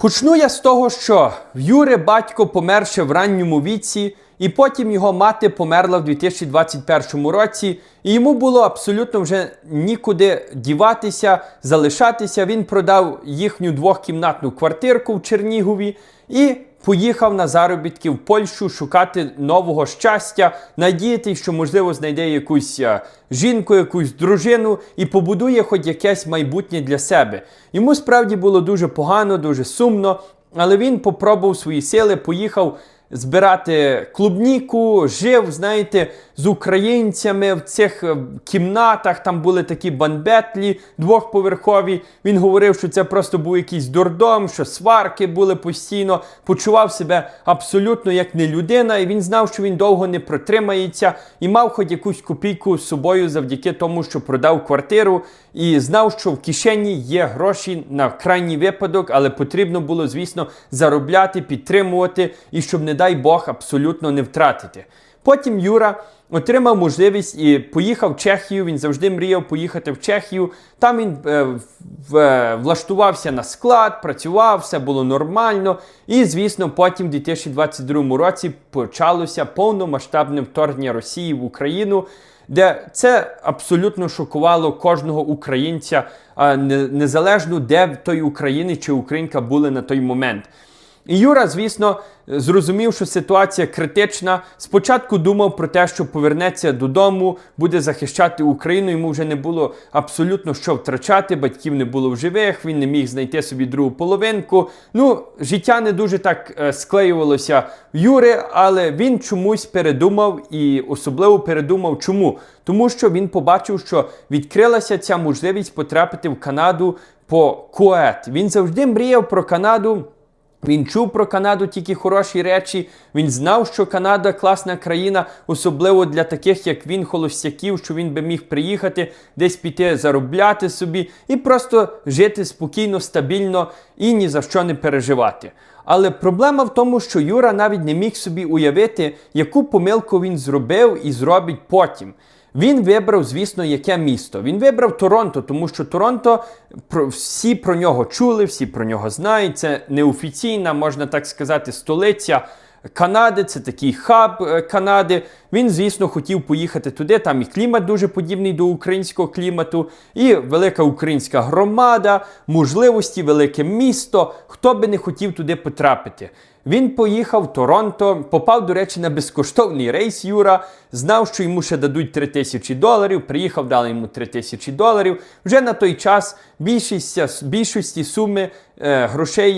Почну я з того, що в Юри батько помер ще в ранньому віці, і потім його мати померла в 2021 році, і йому було абсолютно вже нікуди діватися, залишатися. Він продав їхню двохкімнатну квартирку в Чернігові і поїхав на заробітки в Польщу шукати нового щастя, надіяти, що можливо знайде якусь е, жінку, якусь дружину і побудує хоч якесь майбутнє для себе. Йому справді було дуже погано, дуже сумно, але він попробував свої сили, поїхав збирати клубніку, жив, знаєте, з українцями в цих е, кімнатах. Там були такі банбетлі двохповерхові. Він говорив, що це просто був якийсь дурдом, що сварки були постійно. Почував себе абсолютно як не людина, і він знав, що він довго не протримається, і мав хоч якусь копійку з собою завдяки тому, що продав квартиру, і знав, що в кишені є гроші на крайній випадок, але потрібно було, звісно, заробляти, підтримувати і щоб, не дай Бог, абсолютно не втратити. Потім Юра отримав можливість і поїхав в Чехію. Він завжди мріяв поїхати в Чехію. Там він е, в- е, влаштувався на склад, працював, все було нормально. І, звісно, потім, в 2022 році, почалося повномасштабне вторгнення Росії в Україну. Де це абсолютно шокувало кожного українця, не- незалежно де той українець чи українка були на той момент. І Юра, звісно, зрозумів, що ситуація критична. Спочатку думав про те, що повернеться додому, буде захищати Україну. Йому вже не було абсолютно що втрачати. Батьків не було в живих, він не міг знайти собі другу половинку. Ну, життя не дуже так е, склеювалося в Юри, але він чомусь передумав і особливо передумав, чому? Тому що він побачив, що відкрилася ця можливість потрапити в Канаду по КУЕТ. Він завжди мріяв про Канаду. Він чув про Канаду тільки хороші речі. Він знав, що Канада класна країна, особливо для таких, як він, холостяків, що він би міг приїхати, десь піти заробляти собі і просто жити спокійно, стабільно і ні за що не переживати. Але проблема в тому, що Юра навіть не міг собі уявити, яку помилку він зробив і зробить потім. Він вибрав, звісно, яке місто. Він вибрав Торонто, тому що Торонто про всі про нього чули, всі про нього знають. Це неофіційна, можна так сказати, столиця Канади. Це такий хаб е, Канади. Він, звісно, хотів поїхати туди. Там і клімат дуже подібний до українського клімату, і велика українська громада, можливості, велике місто. Хто би не хотів туди потрапити. Він поїхав в Торонто, попав, до речі, на безкоштовний рейс Юра, знав, що йому ще дадуть 3 тисячі доларів. Приїхав, дали йому 3 тисячі доларів. Вже на той час більшість, більшості суми е, грошей.